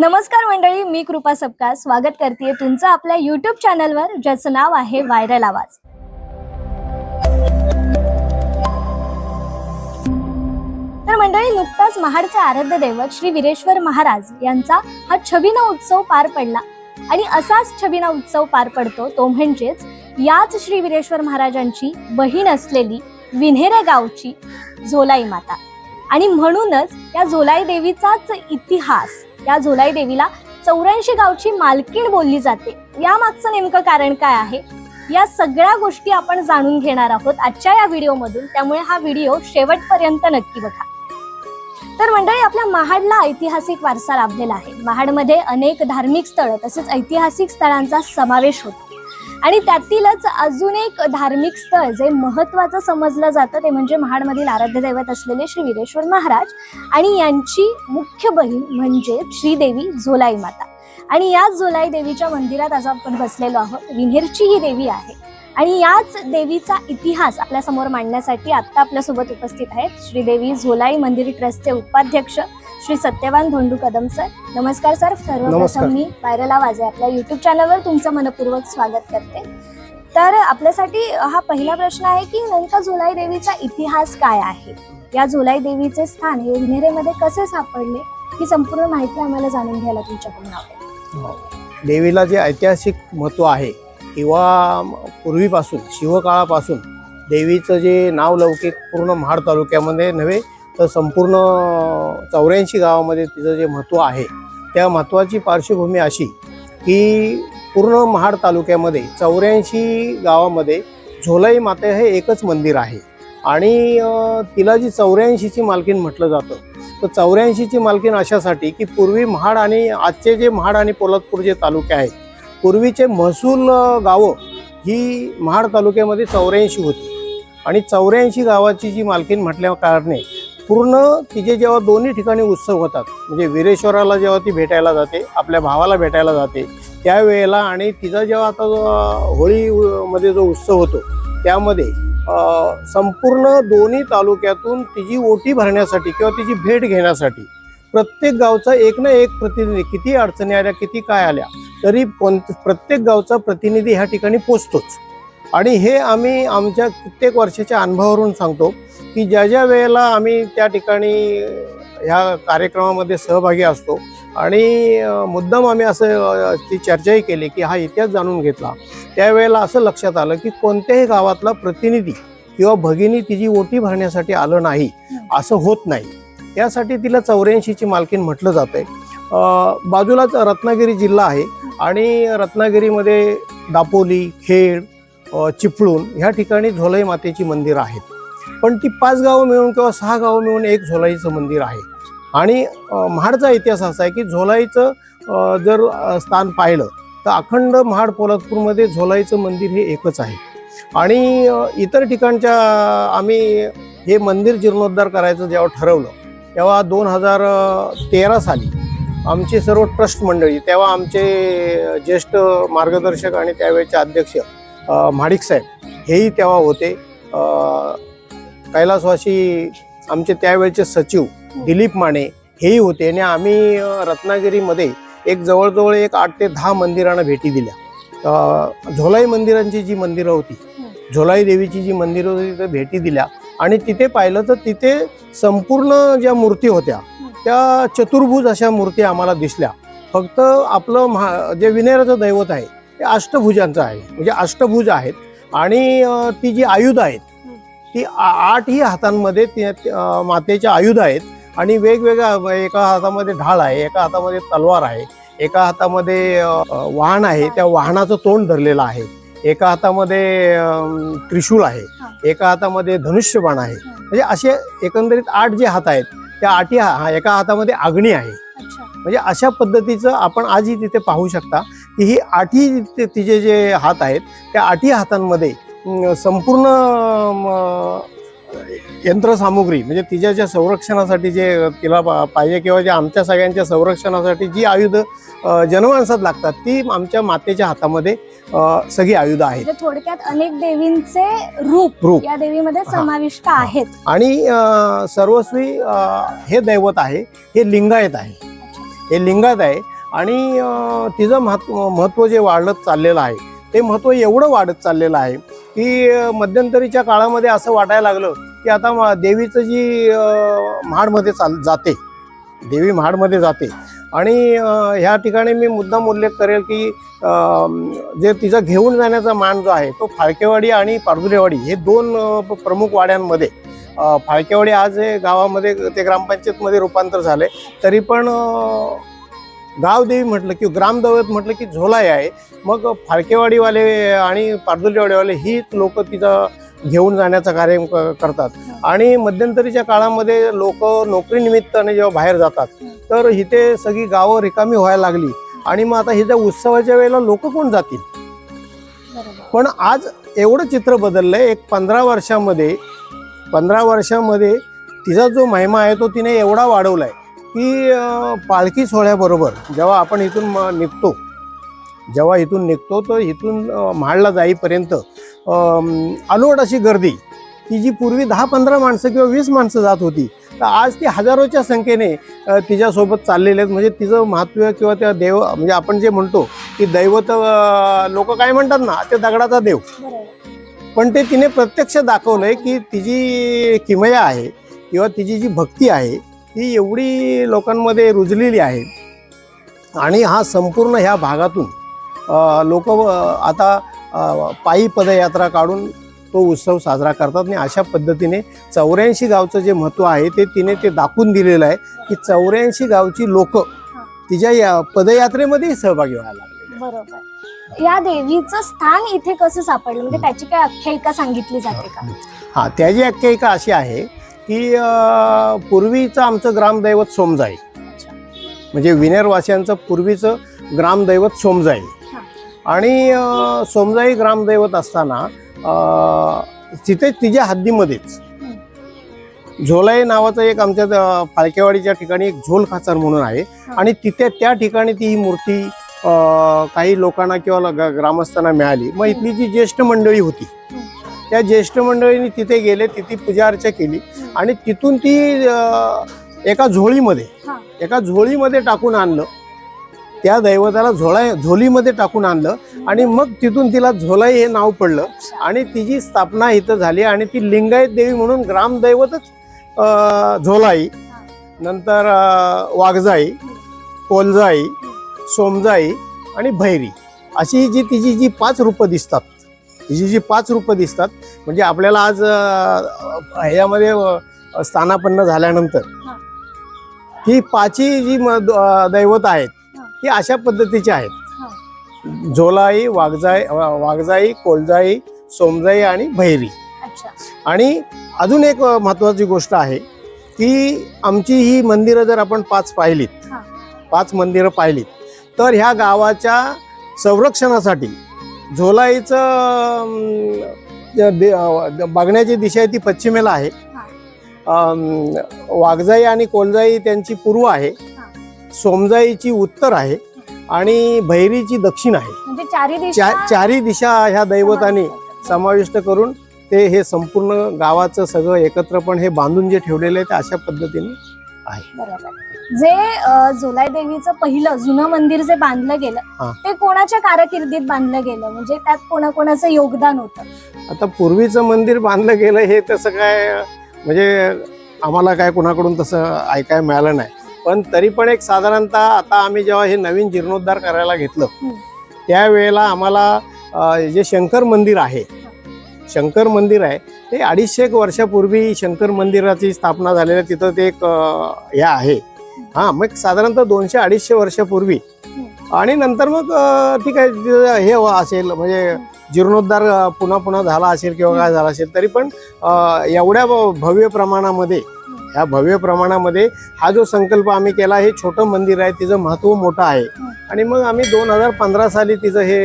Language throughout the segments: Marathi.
नमस्कार मंडळी मी कृपा सपका स्वागत करते तुमचं आपल्या युट्यूब चॅनलवर ज्याचं नाव आहे व्हायरल आवाज तर मंडळी नुकताच महाडचे आराध्य दैवत श्री विरेश्वर महाराज यांचा हा छबिना उत्सव पार पडला. आणि असाच छबिना उत्सव पार पडतो तो म्हणजेच याच श्री विरेश्वर महाराजांची बहीण असलेली विन्हेरे गावची झोलाई माता. आणि म्हणूनच या झोलाई देवीचाच इतिहास या झोलाई देवीला चौऱ्याऐंशी गावची मालकीण बोलली जाते. या मागचं नेमकं कारण काय आहे? या सगळ्या गोष्टी आपण जाणून घेणार आहोत आजच्या या व्हिडिओमधून. त्यामुळे हा व्हिडिओ शेवटपर्यंत नक्की बघा. तर मंडळी आपल्या महाडला ऐतिहासिक वारसा लाभलेला आहे. महाडमध्ये अनेक धार्मिक स्थळं तसेच ऐतिहासिक स्थळांचा समावेश होतो. आणि त्यातीलच अजून एक धार्मिक स्थळ जे महत्वाचं समजलं जातं ते म्हणजे महाडमधील आराध्य दैवत असलेले श्री विरेश्वर महाराज. आणि यांची मुख्य बहीण म्हणजे श्रीदेवी झोलाई माता. आणि याच झोलाई देवीच्या मंदिरात आज आपण बसलेलो आहोत. विन्हेरची ही देवी आहे. आणि याच देवीचा इतिहास आपल्यासमोर मांडण्यासाठी आत्ता आपल्यासोबत उपस्थित आहेत श्रीदेवी झोलाई मंदिर ट्रस्टचे उपाध्यक्ष श्री सत्यवान धोंडू कदम सर. नमस्कार सर. सर्वप्रथम मी व्हायरल आवाज आहे आपल्या युट्यूब चॅनलवर तुमचं मनपूर्वक स्वागत करते. तर आपल्यासाठी हा पहिला प्रश्न आहे की नेमका झोलाई देवीचा इतिहास काय आहे? या झोलाई देवीचे स्थान हे विन्हेरेमध्ये कसे सापडले? ही संपूर्ण माहिती आम्हाला जाणून घ्यायला तुमच्याकडून आवडेल देवीला जे ऐतिहासिक महत्त्व आहे किंवा पूर्वीपासून शिवकाळापासून देवीचं जे नाव लौकिक पूर्ण महाड तालुक्यामध्ये नव्हे तर संपूर्ण चौऱ्याऐंशी गावामध्ये तिचं जे महत्त्व आहे त्या महत्त्वाची पार्श्वभूमी अशी की पूर्ण महाड तालुक्यामध्ये चौऱ्याऐंशी गावामध्ये झोलाई माता हे एकच मंदिर आहे. आणि तिला जी चौऱ्याऐंशीची मालकीण म्हटलं जातं तर चौऱ्याऐंशीची मालकीण अशासाठी की पूर्वी महाड आणि आजचे जे महाड आणि पोलादपूर जे तालुके आहेत पूर्वीचे महसूल गावं ही महाड तालुक्यामध्ये चौऱ्याऐंशी होती. आणि चौऱ्याऐंशी गावाची जी मालकीण म्हटल्या कारणे पूर्ण तिचे जेव्हा दोन्ही ठिकाणी उत्सव होतात म्हणजे वीरेश्वराला जेव्हा ती भेटायला जाते आपल्या भावाला भेटायला जाते त्यावेळेला आणि तिचा जेव्हा आता जो, होळीमध्ये जो उत्सव होतो त्यामध्ये संपूर्ण दोन्ही तालुक्यातून तिची ओटी भरण्यासाठी किंवा तिची भेट घेण्यासाठी प्रत्येक गावचा एक ना एक प्रतिनिधी किती अडचणी आल्या किती काय आल्या तरी कोण प्रत्येक गावचा प्रतिनिधी ह्या ठिकाणी पोचतोच. आणि हे आम्ही आमच्या कित्येक वर्षाच्या अनुभवावरून सांगतो की ज्या ज्या वेळेला आम्ही त्या ठिकाणी ह्या कार्यक्रमामध्ये सहभागी असतो आणि मुद्दाम आम्ही असं ती चर्चाही केली की हा इतिहास जाणून घेतला. त्यावेळेला असं लक्षात आलं की कोणत्याही गावातला प्रतिनिधी किंवा भगिनी तिची ओटी भरण्यासाठी आलं नाही असं होत नाही. त्यासाठी तिला चौऱ्याऐंशीची मालकीण म्हटलं जातं आहे बाजूलाच रत्नागिरी जिल्हा आहे आणि रत्नागिरीमध्ये दापोली खेड चिपळूण ह्या ठिकाणी झोलाई मातेची मंदिरं आहेत. पण ती पाच गावं मिळून किंवा सहा गावं मिळून एक झोलाईचं मंदिर आहे. आणि महाडचा इतिहास असा आहे की झोलाईचं जर स्थान पाहिलं तर अखंड महाड पोलादपूरमध्ये झोलाईचं मंदिर हे एकच आहे. आणि इतर ठिकाणच्या आम्ही हे मंदिर जीर्णोद्धार करायचं जेव्हा ठरवलं तेव्हा दोन हजार तेरा साली आमची सर्व ट्रस्ट मंडळी तेव्हा आमचे ज्येष्ठ मार्गदर्शक आणि त्यावेळेचे अध्यक्ष अ, म्हाडिक साहेब हेही तेव्हा होते. कैलासवासी आमचे त्यावेळेचे सचिव दिलीप माने हेही होते आणि आम्ही रत्नागिरीमध्ये एक जवळजवळ एक आठ ते दहा मंदिरांना भेटी दिल्या. झोलाई मंदिरांची जी मंदिरं होती झोलाई देवीची जी मंदिरं होती तिथे भेटी दिल्या. आणि तिथे पाहिलं तर तिथे संपूर्ण ज्या मूर्ती होत्या त्या चतुर्भुज अशा मूर्ती आम्हाला दिसल्या. फक्त आपलं महा जे विनेराचं दैवत आहे ते अष्टभुजांचं आहे. म्हणजे अष्टभुज आहेत आणि ती जी आयुध आहेत ती आ- आठही हातांमध्ये मातेच्या आयुध आहेत आणि वेगवेगळ्या एका हातामध्ये ढाळ आहे एका हातामध्ये तलवार आहे एका हातामध्ये वाहन आहे त्या वाहनाचं तोंड धरलेलं आहे एका हातामध्ये अम, त्रिशूळ आहे एका हातामध्ये धनुष्यबाण आहे. म्हणजे असे एकंदरीत आठ जे हात आहेत त्या आठी हा एका हातामध्ये आग्नी आहे. म्हणजे अशा पद्धतीचं आपण आजही तिथे पाहू शकता की ही आठी ते- तिचे जे हात आहेत त्या आठी हातांमध्ये संपूर्ण यंत्रसामुग्री म्हणजे तिच्या ज्या संरक्षणासाठी जे तिला पाहिजे किंवा जे आमच्या सगळ्यांच्या संरक्षणासाठी जी आयुध जनमानसात लागतात ती आमच्या मातेच्या हातामध्ये सगळी आयुध आहेत. म्हणजे थोडक्यात अनेक देवींचे रूप रूप. या देवीमध्ये. समाविष्ट आहेत. आणि सर्वस्वी हे दैवत आहे हे लिंगायत आहे. हे लिंगात आहे आणि तिचं महत्त्व महत्त्व जे वाढत चाललेलं आहे ते महत्त्व एवढं वाढत चाललेलं आहे की मध्यंतरीच्या काळामध्ये असं वाटायला लागलं की आता देवीचं जी महाडमध्ये चाल जाते. देवी महाडमध्ये जाते. आणि ह्या ठिकाणी मी मुद्दाम उल्लेख करेल की जे तिचा घेऊन जाण्याचा मान जो आहे तो फाळकेवाडी आणि पारदुरेवाडी हे दोन प्रमुख वाड्यांमध्ये फाळकेवाडी आज हे गावामध्ये ते ग्रामपंचायतमध्ये रूपांतर झाले. तरी पण गावदेवी म्हटलं की ग्रामदैवत म्हटलं की झोलाई आहे. मग फाळकेवाडीवाले आणि पारदुरेवाडीवाले हीच लोक तिचं घेऊन जाण्याचा कार्य क- करतात. आणि मध्यंतरीच्या काळामध्ये लोक नोकरीनिमित्ताने जेव्हा बाहेर जातात तर इथे सगळी गावं रिकामी व्हायला लागली. आणि मग आता हिच्या उत्सवाच्या वेळेला लोक कोण जातील? पण आज एवढं चित्र बदललंय एक पंधरा वर्षामध्ये पंधरा वर्षामध्ये तिचा जो महिमा आहे तो तिने एवढा वाढवलाय की अं, पालखी सोहळ्याबरोबर जेव्हा आपण इथून म- निघतो जेव्हा इथून निघतो तर इथून महाडला जाईपर्यंत अलोट अशी गर्दी. की जी पूर्वी दहा पंधरा माणसं किंवा वीस माणसं जात होती तर आज ती हजारोच्या संख्येने तिच्यासोबत चाललेले आहेत. म्हणजे तिचं महत्त्व किंवा त्या देव म्हणजे आपण जे म्हणतो की दैवत लोक काय म्हणतात ना ते दगडाचा देव. पण ते तिने प्रत्यक्ष दाखवलंय की तिची किमया आहे किंवा तिची जी भक्ती आहे ती एवढी लोकांमध्ये रुजलेली आहे. आणि हा संपूर्ण ह्या भागातून लोक आता पायी पदयात्रा काढून तो उत्सव साजरा करतात आणि अशा पद्धतीने चौऱ्याऐंशी गावचं जे महत्त्व आहे ते तिने ते दाखवून दिलेलं आहे की चौऱ्याऐंशी गावची लोक तिच्या या पदयात्रेमध्येही सहभागी व्हायला लागले बरोबर. या देवीचं स्थान इथे कसं सापडलं? म्हणजे त्याची काय आख्यायिका सांगितली जाते का? हा त्याची आख्यायिका अशी आहे की पूर्वीचं आमचं ग्रामदैवत सोमजाई. म्हणजे विनेरवासियांचं पूर्वीचं ग्रामदैवत सोमजाई. आणि सोमजाई ग्रामदैवत असताना तिथे तिच्या हद्दीमध्येच झोलाई नावाचं एक आमच्या फाळकेवाडीच्या ठिकाणी एक झोल खाचर म्हणून आहे. आणि तिथे त्या ठिकाणी ती ही मूर्ती काही लोकांना किंवा ग्रामस्थांना मिळाली मग इथली जी ज्येष्ठ मंडळी होती. त्या ज्येष्ठ मंडळींनी तिथे गेले तिथे पूजा अर्चा केली आणि तिथून ती एका झोळीमध्ये. एका झोळीमध्ये टाकून आणलं त्या दैवताला झोळा झोलीमध्ये टाकून आणलं आणि मग तिथून तिला झोलाई हे नाव पडलं. आणि तिची स्थापना इथं झाली आणि ती लिंगायत देवी म्हणून ग्रामदैवतच झोलाई नंतर वाघजाई कोलजाई सोमजाई आणि भैरी अशी जी तिची जी पाच रूपं दिसतात तिची जी पाच रूपं दिसतात म्हणजे आपल्याला आज अ, स्थानापन्न झाल्यानंतर हा. पाची जी दैवत आहेत हा. अशा पद्धतीची आहेत. झोलाई वाघजाई वाघजाई कोलजाई सोमजाई आणि भैरी. आणि अजून एक अ, महत्त्वाची गोष्ट आहे की आमची ही मंदिरं जर आपण पाच पाहिलीत. पाच मंदिरं पाहिलीत तर ह्या गावाच्या संरक्षणासाठी झोलाईचं बघण्याची दिशा आहे ती पश्चिमेला आहे. वाघजाई आणि कोलजाई त्यांची पूर्व आहे. सोमजाईची उत्तर आहे आणि भैरीची दक्षिण आहे. म्हणजे चारी चा- चारी दिशा ह्या दैवतांनी समाविष्ट करून ते हे संपूर्ण गावाचं सगळं एकत्रपण हे बांधून जे ठेवलेलं आहे ते अशा पद्धतीने आहे. जे अ, झोलाई देवीचं पहिलं जुनं मंदिर जे बांधलं. गेलं ते कोणाच्या कारकिर्दीत बांधलं गेलं? म्हणजे त्यात कोणाकोणाचं योगदान होतं? आता पूर्वीचं मंदिर बांधलं गेलं हे तसं काय म्हणजे आम्हाला काय कुणाकडून तसं ऐकायला मिळालं नाही. पण तरी पण एक साधारणतः आता आम्ही जेव्हा हे नवीन जीर्णोद्धार करायला घेतलं. त्यावेळेला आम्हाला जे शंकर मंदिर आहे शंकर मंदिर आहे ते अडीचशे एक वर्षापूर्वी शंकर मंदिराची स्थापना झालेल्या तिथं ते एक हे आहे. हा मग साधारणतः दोनशे अडीचशे वर्षापूर्वी. आणि नंतर मग ठीक आहे हे असेल म्हणजे जीर्णोद्धार पुन्हा पुन्हा झाला असेल किंवा काय झाला असेल तरी पण एवढ्या भव्य प्रमाणामध्ये ह्या भव्य प्रमाणामध्ये हा जो संकल्प आम्ही केला हे छोटं मंदिर आहे तिचं महत्त्व मोठं आहे आणि मग आम्ही दोन हजार पंधरा साली तिचं हे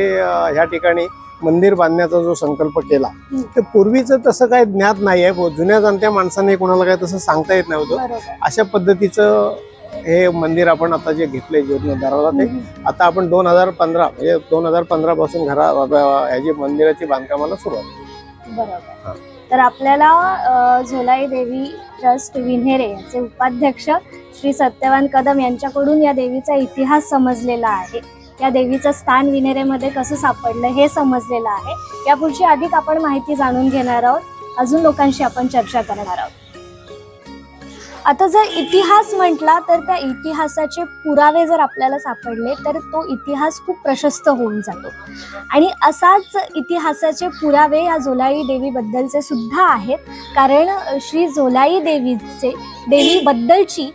ह्या ठिकाणी मंदिर बांधण्याचा जो संकल्प केला हम्म. ते पूर्वीचं तसं काही ज्ञात नाही आहे जुन्या जाणत्या माणसाने कोणाला काय तसं सांगता येत नव्हतं अशा पद्धतीचं हे मंदिर आपण आता जे घेतलंय जीर्णोद्धाराला ते. आता आपण दोन हजार पंधरा म्हणजे दोन हजार पंधरा पासून घरा ह्याची मंदिराची बांधकामाला सुरुवात. बरोबर तर आपल्याला झोलाई देवी ट्रस्ट विन्हेरे याचे उपाध्यक्ष श्री सत्यवान कदम यांच्याकडून या देवीचा इतिहास समजलेला आहे. या देवीचं स्थान विनेरेमध्ये कसं सापडलं हे समजलेलं आहे. यापुढची अधिक आपण माहिती जाणून घेणार आहोत. अजून लोकांशी आपण चर्चा करणार आहोत. आता जर इतिहास म्हटला तर त्या इतिहासाचे पुरावे जर आपल्याला सापडले तर तो इतिहास खूप प्रशस्त होऊन जातो. आणि असाच इतिहासाचे पुरावे या झोलाई देवीबद्दलचे सुद्धा आहेत. कारण श्री झोलाई देवीचे देवीबद्दलची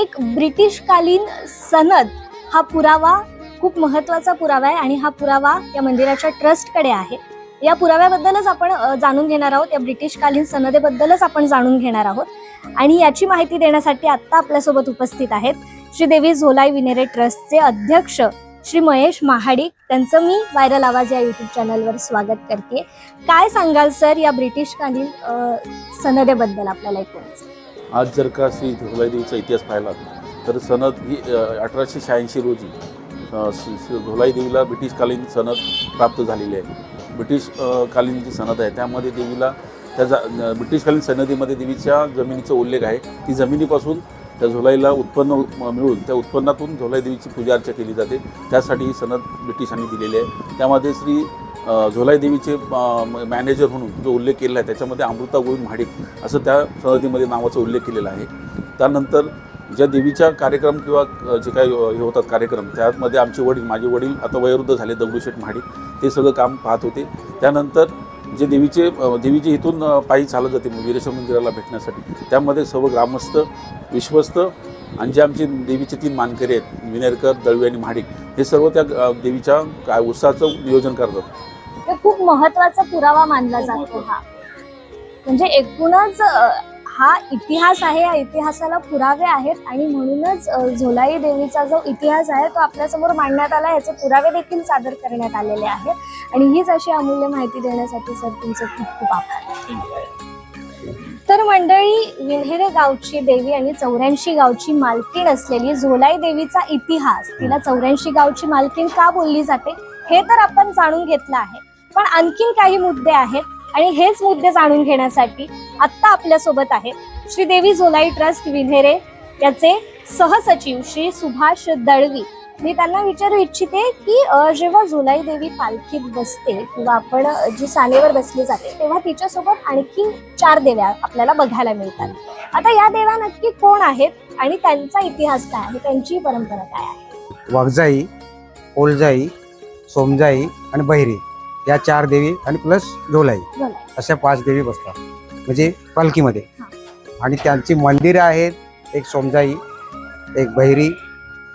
एक ब्रिटिशकालीन सनद हा पुरावा खूप महत्त्वाचा पुरावा आहे. आणि हा पुरावा या मंदिराच्या ट्रस्टकडे आहे. या पुराव्याबद्दलच आपण जाणून घेणार आहोत. या ब्रिटिशकालीन सनदेबद्दलच आपण जाणून घेणार आहोत. आणि याची माहिती देण्यासाठी आत्ता आपल्यासोबत उपस्थित आहेत श्री देवी झोलाई विनेरे ट्रस्टचे अध्यक्ष श्री महेश महाडिक त्यांचं मी व्हायरल आवाज या युट्यूब चॅनलवर स्वागत करते. काय सांगाल सर या ब्रिटिशकालीन कालीन सनदेबद्दल आपल्याला एकूणच आज जर का श्री झोलाई देवीचा इतिहास पाहिला तर सनद ही अठराशे शहाऐंशी रोजी अ, श्री झोलाई देवीला ब्रिटिशकालीन सनद प्राप्त झालेली आहे. ब्रिटिश कालीन जी सनद आहे त्यामध्ये देवीला त्या जा ब्रिटिशकालीन सनदीमध्ये देवीच्या जमिनीचा उल्लेख आहे. ती जमिनीपासून त्या झोलाईला उत्पन्न मिळून त्या उत्पन्नातून झोलाई देवीची पूजा अर्चा केली जाते. त्यासाठी ही सनद ब्रिटिशांनी दिलेली आहे. त्यामध्ये श्री झोलाई देवीचे मॅनेजर म्हणून जो उल्लेख केलेला आहे त्याच्यामध्ये अमृता गोविंद महाडिक असं त्या सनदीमध्ये नावाचा उल्लेख केलेला आहे. त्यानंतर ज्या देवीच्या कार्यक्रम किंवा जे काही हे होतात कार्यक्रम त्यामध्ये आमचे वडील माझे वडील आता वयोवृद्ध झाले दगडूशेठ महाडिक ते सगळं काम पाहत होते. त्यानंतर जे देवीचे देवीचे इथून पायी चालत जाते वीरेश्वर मंदिराला भेटण्यासाठी. त्यामध्ये सर्व ग्रामस्थ विश्वस्त आणि जे आमचे देवीचे तीन मानकरी आहेत विनेरकर दळवी आणि महाडिक हे सर्व त्या देवीच्या काय उत्साहाचं नियोजन करतात. खूप महत्त्वाचा पुरावा मानला जातो हा. म्हणजे एकूणच हा इतिहास आहे या इतिहासाला पुरावे आहेत आणि म्हणूनच झोलाई देवीचा जो इतिहास आहे तो आपल्यासमोर मांडण्यात आला याचे पुरावे देखील सादर करण्यात आलेले आहेत. आणि हीच अशी अमूल्य माहिती देण्यासाठी सर तुमचे खूप खूप आभार. तर मंडळी विल्हेरे गावची देवी आणि चौऱ्याऐंशी गावची मालकीण असलेली झोलाई देवीचा इतिहास तिला चौऱ्याऐंशी गावची मालकीण का बोलली जाते हे तर आपण जाणून घेतलं आहे. पण आणखीन काही मुद्दे आहेत आणि हेच मुद्दे जाणून घेण्यासाठी आत्ता आपल्यासोबत आहे श्री देवी झोलाई ट्रस्ट विल्हेरे याचे सहसचिव श्री सुभाष दळवी. मी त्यांना विचारू इच्छिते की जेव्हा झुलाई देवी पालखीत बसते किंवा आपण जी सानेवर बसली जाते तेव्हा तिच्यासोबत आणखी चार देव्या आपल्याला बघायला मिळतात. आता या देव्या नक्की कोण आहेत आणि त्यांचा इतिहास काय आहे? त्यांची परंपरा काय आहे? वाघजाई ओलजाई सोमजाई आणि बहिरी. या चार देवी आणि प्लस झोलाई अशा पाच देवी बसतात. म्हणजे पालखीमध्ये. आणि त्यांची मंदिरं आहेत एक सोमजाई एक बहिरी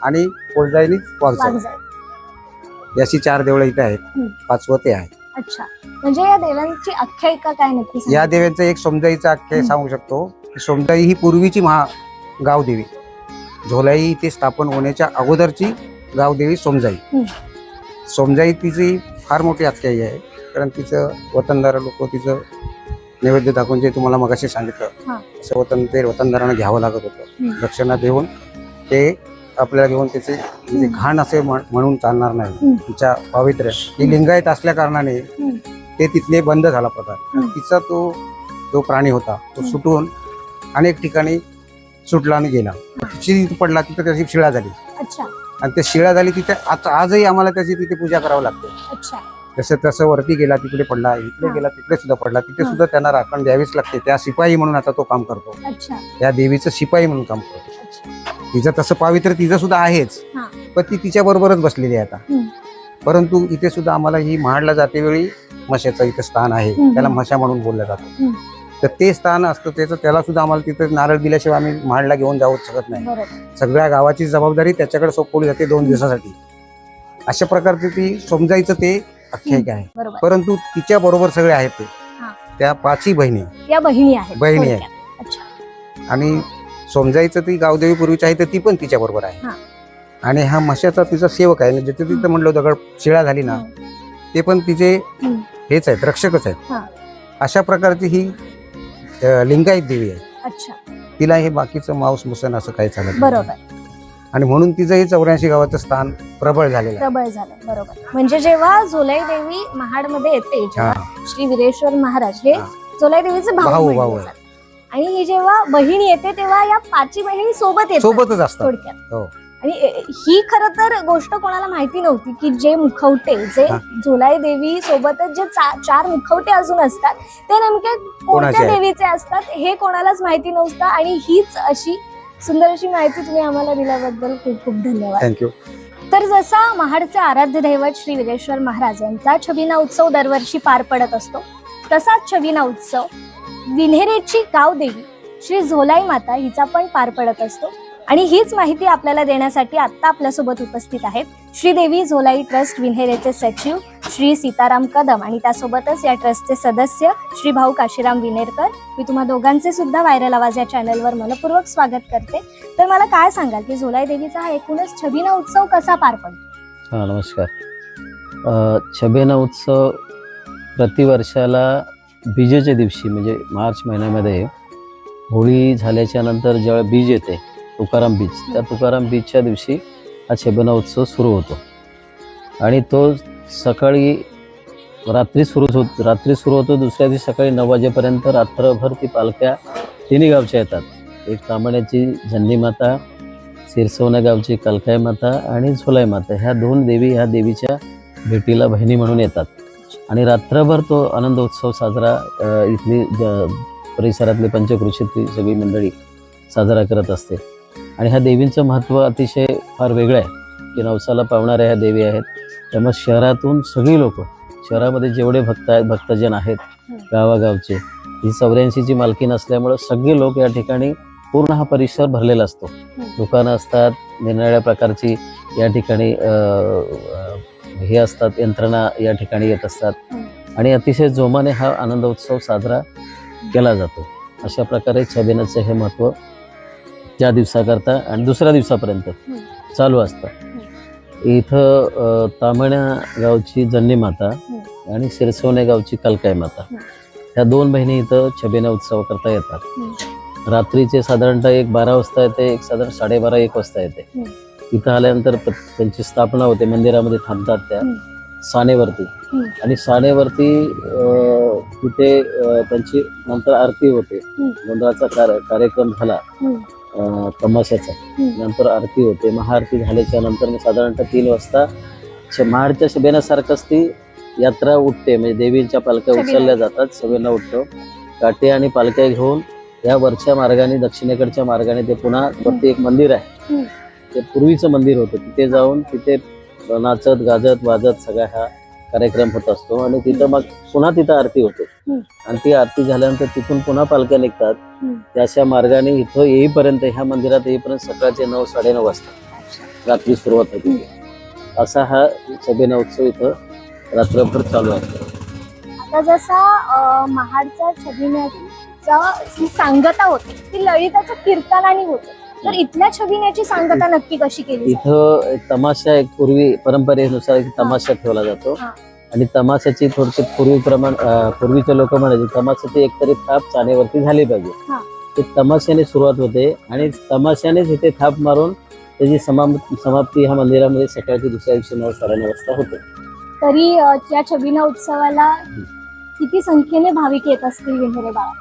आणि आणि वाघजाई. याची चार देवळं इथे आहेत. पाचवं ते आहे अच्छा. म्हणजे या देवांची आख्यायिका काय नक्की या सांगा? देव्यांचं एक सोमजाईचं आख्याय. सांगू शकतो. की सोमजाई ही पूर्वीची महा गावदेवी झोलाई इथे स्थापन होण्याच्या अगोदरची गावदेवी सोमजाई. सोमजाई तिची फार मोठी आख्यायी आहे कारण तिचं वतनदार लोक तिचं नैवेद्य दाखवून जे तुम्हाला मगाशी. सांगितलं असं वतन ते वतनदारांना घ्यावं लागत होतं. दक्षिणा देऊन ते आपल्याला घेऊन त्याचे म्हणजे घाण असे म्हण- म्हणून चालणार नाही. तिच्या पावित्र्य ही लिंगायत असल्या कारणाने. ते तिथले बंद झाला प्रकार. तिचा तो जो प्राणी होता तो. सुटून अनेक ठिकाणी सुटला आणि गेला तिची पडला तिथं त्याची शिळा झाली आणि ते शिळा झाली तिथे आज आजही आम्हाला त्याची तिथे पूजा करावी लागते अच्छा जसं तसं वरती गेला तिकडे पडला इकडे. गेला तिकडे सुद्धा पडला तिथे. सुद्धा त्यांना राखण द्यावीच लागते त्या शिपाई म्हणून आता तो काम करतो अच्छा त्या देवीचं शिपाई म्हणून काम करतो अच्छा तिचं तसं पावित्र्य तिचं सुद्धा आहेच हा. पण ती तिच्या बरोबरच बसलेली आहे आता हम्म. परंतु इथे सुद्धा आम्हाला ही महाडला जाते वेळी म्हशाचं इथं स्थान आहे हम्म. त्याला म्हशा म्हणून बोललं जातं हम्म. तर ते स्थान असतं त्याचं त्याला सुद्धा आम्हाला तिथं नारळ दिल्याशिवाय आम्ही महाडला घेऊन जाऊ शकत नाही. सगळ्या गावाची जबाबदारी त्याच्याकडे सोपवली जाते दोन दिवसासाठी. अशा प्रकारचे ती समजायचं ते आख्यायिका आहे. परंतु तिच्या बरोबर सगळे आहेत ते. त्या पाचही बहिणी या बहिणी आहेत. बहिणी. अच्छा. आणि समजायचं ती गावदेवी पूर्वीची आहे तर ती पण तिच्या बरोबर आहे. आणि हा मशाचा तिचा सेवक आहे. जिथे तिथं म्हणलं दगड शिळा झाली ना. ते पण तिचे. हेच आहेत रक्षकच आहेत. अशा प्रकारची ही लिंगायत देवी आहे अच्छा तिला हे बाकीचं मांस मुसन असं काही चालत नाही. बरोबर आणि म्हणून तिचं हे चौऱ्याऐंशी गावाचं स्थान प्रबळ झालेलं आहे प्रबळ झालं बरोबर म्हणजे जेव्हा जोलाई देवी महाडमध्ये येते जेव्हा हा श्री वीरेश्वर महाराज हे हा. जोलाई देवीचे भाऊ भाऊ-. जातात. आणि ही जेव्हा बहीण येते तेव्हा या पाचही बहिणी सोबत येतात सोबतच असतात थोडक्यात हो. आणि ही खर तर गोष्ट कोणाला माहिती नव्हती की जे मुखवटे जे. झोलाई देवी सोबतच जे चार मुखवटे अजून असतात ते नेमके कोणत्या? देवीचे असतात हे कोणालाच माहिती नव्हतं आणि हीच अशी सुंदर अशी माहिती तुम्ही आम्हाला दिल्याबद्दल खूप खूप धन्यवाद थँक्यू तर जसा महाडचे आराध्य दैवत श्री विरेश्वर महाराज यांचा छबिना उत्सव दरवर्षी पार पडत असतो तसाच छबिना उत्सव विन्हेरेची गाव देवी श्री झोलाई माता हिचा पण पार पडत असतो आणि हीच माहिती आपल्याला देण्यासाठी आत्ता आपल्यासोबत उपस्थित आहेत श्रीदेवी झोलाई ट्रस्ट विन्हेरेचे सचिव श्री सीताराम कदम आणि त्यासोबतच या ट्रस्टचे सदस्य श्री भाऊ काशीराम विनेरकर. मी तुम्हा दोघांचे सुद्धा व्हायरल आवाज या चॅनलवर मनपूर्वक स्वागत करते. तर मला काय सांगाल की झोलाई देवीचा हा एकूणच छबिना उत्सव कसा पार पडतो? हा नमस्कार. अ, उत्सव प्रतिवर्षाला बीजेच्या दिवशी म्हणजे मार्च महिन्यामध्ये होळी झाल्याच्यानंतर जेव्हा बीज येते तुकाराम बीच त्या तुकाराम बीचच्या दिवशी हा छेबना उत्सव सुरू होतो. आणि तो सकाळी रात्री सुरू होत रात्री सुरू होतो दुसऱ्या दिवशी सकाळी नऊ वाजेपर्यंत रात्रभर ती पालख्या तिन्ही गावच्या येतात. एक तांबण्याची झंडी माता सिरसवना गावची कलकाय माता आणि झोलाई माता. ह्या दोन देवी ह्या देवीच्या भेटीला बहिणी म्हणून येतात. आणि रात्रभर तो आनंद उत्सव साजरा इथली ज परिसरातली पंचकृषीतली सगळी मंडळी साजरा करत असते. आणि ह्या देवींचं महत्त्व अतिशय फार वेगळं आहे की नवसाला पावणाऱ्या ह्या देवी आहेत. त्यामुळे शहरातून सगळी लोक शहरामध्ये जेवढे भक्त आहेत भक्तजन आहेत गावागावचे ही चौऱ्याऐंशीची मालकीन असल्यामुळं सगळे लोक या ठिकाणी पूर्ण हा परिसर भरलेला असतो. दुकानं असतात निरनिराळ्या प्रकारची या ठिकाणी हे असतात यंत्रणा या ठिकाणी येत असतात. आणि अतिशय जोमाने हा आनंद उत्सव साजरा केला जातो. अशा प्रकारे छबिनाचं हे महत्त्व त्या दिवसाकरता आणि दुसऱ्या दिवसापर्यंत. चालू असतं इथं तामण्या गावची जन्नी माता. आणि सिरसवणे गावची कलकाई माता. ह्या दोन बहिणी इथं छबिना उत्सव करता येतात. रात्रीचे साधारणतः एक बारा वाजता येते एक साधारण साडेबारा एक वाजता येते. इथं आल्यानंतर त्यांची स्थापना होते मंदिरामध्ये थांबतात त्या. सानेवरती. आणि सानेवरती तिथे त्यांची नंतर आरती होते. गोंधळाचा कार्य- कार्यक्रम झाला तमाशाचा. नंतर आरती होते महाआरती झाल्याच्यानंतर मग साधारणतः तीन वाजता महाडच्या शबेनासारखंच ती यात्रा उठते म्हणजे देवींच्या पालख्या शबेना. उचलल्या जातात सभेना उठतो काटे आणि पालख्या घेऊन या वरच्या मार्गाने दक्षिणेकडच्या मार्गाने ते पुन्हा वरती एक मंदिर आहे. ते पूर्वीचं मंदिर होतं तिथे जाऊन तिथे नाचत गाजत वाजत सगळा हा कार्यक्रम होत असतो आणि तिथं मग पुन्हा तिथं आरती होते. आणि ती आरती झाल्यानंतर तिथून पुन्हा पालख्या निघतात. हं. त्याच्या मार्गाने इथं येईपर्यंत ह्या मंदिरात येईपर्यंत सकाळचे नऊ साडेनऊ वाजता. रात्री सुरुवात होते असा हा सभेना उत्सव इथं रात्रभर चालू असतो आता जसा महाडचा छबिन्याचा सांगता होते ती ललिताच्या कीर्तनाने होते. तर इथल्या छबिन्याची सांगता नक्की कशी केली? इथं तमाशा एक पूर्वी परंपरेनुसार एक तमाशा ठेवला जातो. आणि तमाशाची थोडक्यात पूर्वी प्रमाण पूर्वीचे लोक म्हणायचे तमाशाची एकतरी थाप चानेवरती झाली पाहिजे. ते तमाशाने सुरुवात होते आणि तमाशानेच इथे थाप मारून त्याची समाप समाप्ती ह्या मंदिरामध्ये सकाळची दुसऱ्या दिवशी नऊ साडेनऊ वाजता होते तरी या छबिना उत्सवाला किती संख्येने भाविक येत असतील विंधरे बाळा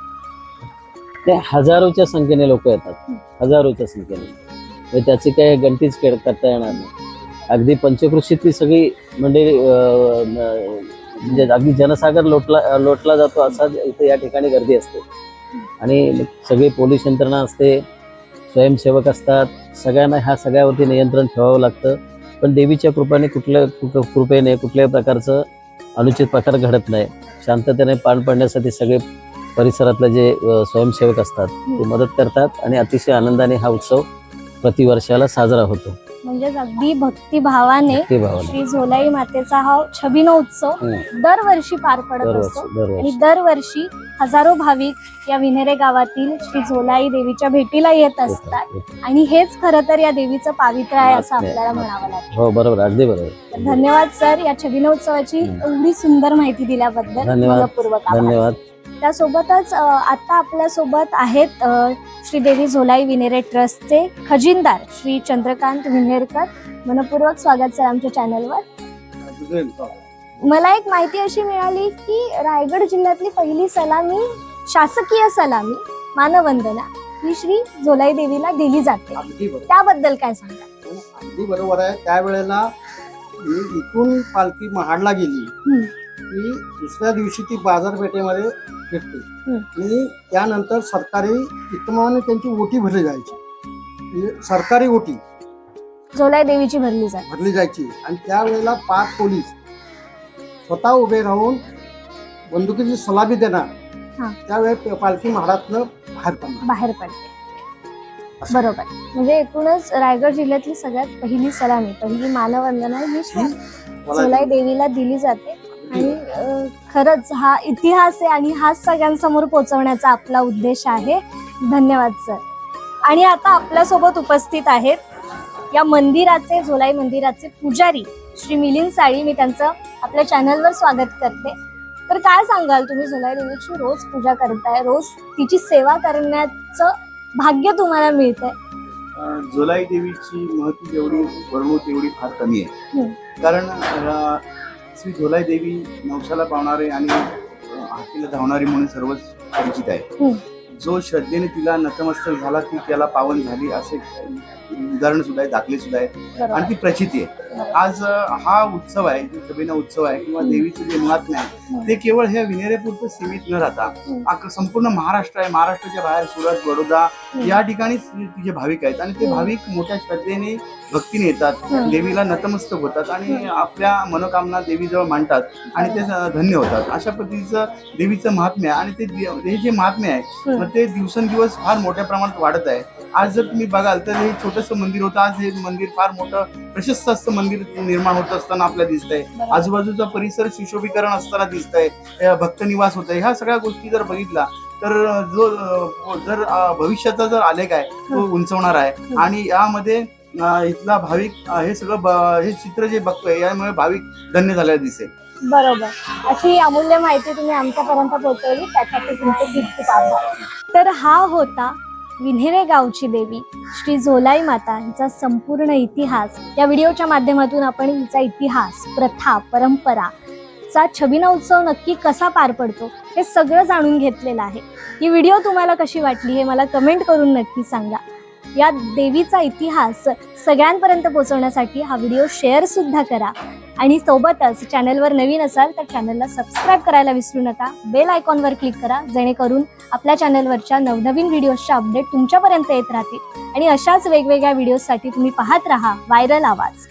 ते हजारोच्या संख्येने लोक येतात. हजारोच्या संख्येने. म्हणजे त्याची काही गणतीच खेळ करता येणार नाही. अगदी पंचकृषीतली सगळी मंडळी म्हणजे अगदी जनसागर लोटला लोटला जातो असा इथे या ठिकाणी गर्दी असते. आणि सगळी पोलीस यंत्रणा असते स्वयंसेवक असतात सगळ्यांना ह्या सगळ्यावरती नियंत्रण ठेवावं लागतं. पण देवीच्या कृपाने कुठल्या कृपेने कुठल्याही प्रकारचं अनुचित प्रकार घडत नाही. शांततेने पान पडण्यासाठी सगळे परिसरातले जे स्वयंसेवक असतात ते मदत करतात आणि अतिशय आनंदाने हा उत्सव प्रतिवर्षाला साजरा होतो म्हणजेच अगदी भक्तिभावाने श्री झोलाई मातेचा हा छबिना उत्सव. दरवर्षी पार पडत असतो दरवर्षी आणि दरवर्षी हजारो भाविक या विनेरे गावातील श्री झोलाई देवीच्या भेटीला येत असतात. आणि हेच खरं तर या देवीचं पावित्र्य आहे असं आपल्याला. म्हणावं लागतं हो बरोबर अगदी बरोबर धन्यवाद सर या छबिना उत्सवाची. एवढी सुंदर माहिती दिल्याबद्दल धन्यवाद. धन्यवाद त्यासोबतच आता आपल्यासोबत आहेत अ, श्री देवी झोलाई विनेरे ट्रस्टचे खजिनदार श्री चंद्रकांत विनेरकर. मनपूर्वक स्वागत सर आमच्या चॅनलवर. मला एक माहिती अशी मिळाली की रायगड जिल्ह्यातली पहिली सलामी शासकीय सलामी मानवंदना ही श्री झोलाई देवीला दिली जाते. त्याबद्दल काय सांगा अगदी बरोबर आहे. त्यावेळेला इथून पालखी महाडला गेली. की दुसऱ्या दिवशी ती बाजारपेठेमध्ये भेटते. आणि त्यानंतर सरकारी इतमाने त्यांची ओटी भरली जायची. म्हणजे सरकारी ओटी झोलाई देवीची भरली जाते. भरली जायची. आणि त्यावेळेला पाच पोलीस स्वतः उभे राहून बंदुकीची सलामी हा. देणार त्यावेळेस पालखी महाडातनं बाहेर पडणार. बाहेर पडते. बरोबर. म्हणजे एकूणच रायगड जिल्ह्यातली सगळ्यात पहिली सलामी पहिली मानवंदना ही झोलाई देवीला दिली जाते. आणि अ, खरंच हा इतिहास आहे आणि हाच सगळ्यांसमोर पोहोचवण्याचा आपला उद्देश आहे. धन्यवाद सर. आणि आता आपल्यासोबत उपस्थित आहेत या मंदिराचे झोलाई मंदिराचे पुजारी श्री मिलिंद साळी. मी त्यांचं आपल्या चॅनलवर स्वागत करते. तर काय सांगाल तुम्ही? झोलाई देवीची रोज पूजा करताय रोज तिची सेवा करण्याचं भाग्य तुम्हाला मिळतंय. अं, झोलाई देवीची महती जेवढी वर्णू तेवढी फार कमी आहे. हम्म. कारण अं, श्री झोलाई देवी नवसाला पावणारे आणि हातीला धावणारी म्हणून सर्वच परिचित आहे हम्म. जो श्रद्धेने तिला नतमस्तक झाला ती त्याला पावन झाली असे उदाहरण सुद्धा आहे दाखले सुद्धा आहे आणि ती प्रचिती आहे. आज हा उत्सव आहे सभेना उत्सव आहे किंवा. देवीचे जे महात्म्य आहे ते केवळ ह्या विनेरेपुरतं सीमित न राहता संपूर्ण महाराष्ट्र आहे महाराष्ट्राच्या बाहेर सुरत बडोदा या ठिकाणी तिचे भाविक आहेत आणि ते. भाविक मोठ्या श्रद्धेने भक्तीने येतात. देवीला नतमस्तक होतात आणि आपल्या मनोकामना देवीजवळ मांडतात आणि ते धन्य होतात अशा पद्धतीचं देवीचं महात्म्य आहे आणि ते हे जे महात्म्य आहे. मग ते दिवसेंदिवस फार मोठ्या प्रमाणात वाढत आहे आज जर तुम्ही बघाल तर हे छोटंसं मंदिर होतं. आज हे मंदिर फार मोठं प्रशस्त असं मंदिर निर्माण होत असताना आपल्याला दिसतंय. बरोबर. आजूबाजूचा परिसर सुशोभीकरण असताना दिसतंय. अं, भक्त निवास होत ह्या सगळ्या गोष्टी जर बघितला तर जो जर भविष्याचा जर आलेख आहे तो उंचवणार आहे. आणि यामध्ये इथला भाविक हे सगळं हे चित्र जे बघतोय यामुळे भाविक धन्य झालेलं दिसेल. बरोबर. अशी अमूल्य माहिती तुम्ही आमच्यापर्यंत पोहोचवली. त्यासाठी तुमचे खूप खूप आभार. तर हा होता विन्हेरे गावची देवी श्री झोलाई माता हिचा संपूर्ण इतिहास. या व्हिडिओच्या माध्यमातून आपण हिचा इतिहास प्रथा परंपरा चा छबिना उत्सव नक्की कसा पार पडतो हे सगळं जाणून घेतलेलं आहे. ही व्हिडिओ तुम्हाला कशी वाटली हे मला कमेंट करून नक्की सांगा. या देवीचा इतिहास सगळ्यांपर्यंत पोहोचवण्यासाठी हा व्हिडिओ शेअर सुद्धा करा. आणि सोबतच चॅनलवर नवीन असाल तर चॅनलला सबस्क्राईब करायला विसरू नका. बेल आयकॉनवर क्लिक करा जेणेकरून आपल्या चॅनलवरच्या नवनवीन व्हिडिओजच्या अपडेट तुमच्यापर्यंत येत राहतील. आणि अशाच वेगवेगळ्या व्हिडिओजसाठी तुम्ही पाहत राहा व्हायरल आवाज.